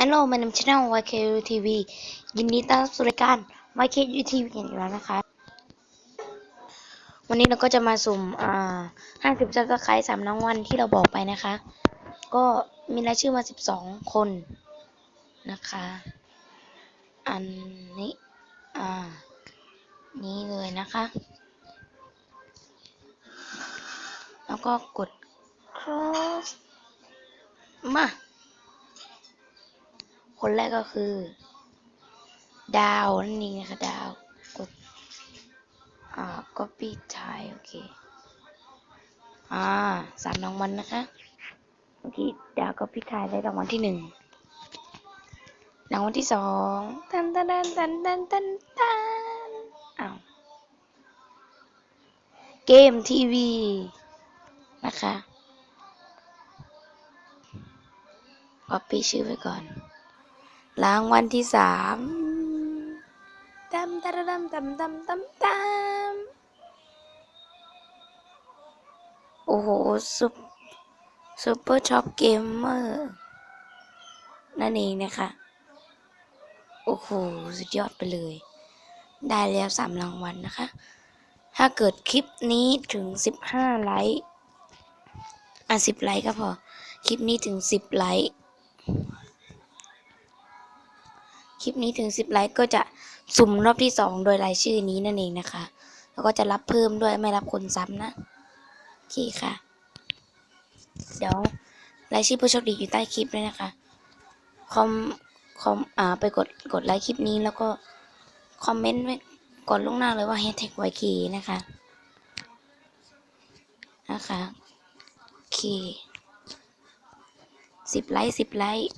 Hello my name is channel YKU TV ยินดีต้อนรับสู่รายการ YKU TV กันอีกแล้วนะคะ วันนี้เราก็จะมาสุ่ม อ่า50ซับสไครต์สามรางวัลที่เราบอกไปนะคะ ก็มีรายชื่อมา12คนนะคะ อันนี้ อ่า นี้เลยนะคะ แล้วก็กด cross มา คนแรกก็คือ ดาวนั่นเองนะคะดาวกดอ่า copy ถ่ายโอเค อ่าสามรางวัลนะคะเมื่อกี้ดาว copy ถ่ายได้รางวัลที่หนึ่งรางวัลที่สองตันตันตันตันตันตันตันอ้าวเกมทีวีนะคะ copy ชื่อไว้ก่อน รางวัลที่สามตำตำตำตำตำตำตำโอ้โหซุปซุปเปอร์ช็อปเกมเมอร์นั่นเองนะคะ โอ้โห สุดยอดไปเลย ได้แล้วสามรางวัลนะคะ ถ้าเกิดคลิปนี้ถึงสิบห้าไลค์ อะสิบไลค์ก็พอ คลิปนี้ถึงสิบไลค์ค ลิปนี้ถึงสิบไลค์ก็จะสุ่มรอบที่สองโดยรายชื่อนี้นั่นเองนะคะ แล้วก็จะรับเพิ่มด้วยไม่รับคนซ้ำนะโอเคค่ะ เดี๋ยวรายชื่อผู้โชคดีอยู่ใต้คลิปด้วยนะคะคอมคอมอ่าไปกดกดไลค์คลิปนี้แล้วก็คอมเมนต์ไว้ก่อนล่วงหน้าเลยว่า hashtag YK นะคะนะคะโอเคสิบไลค์สิบไลค์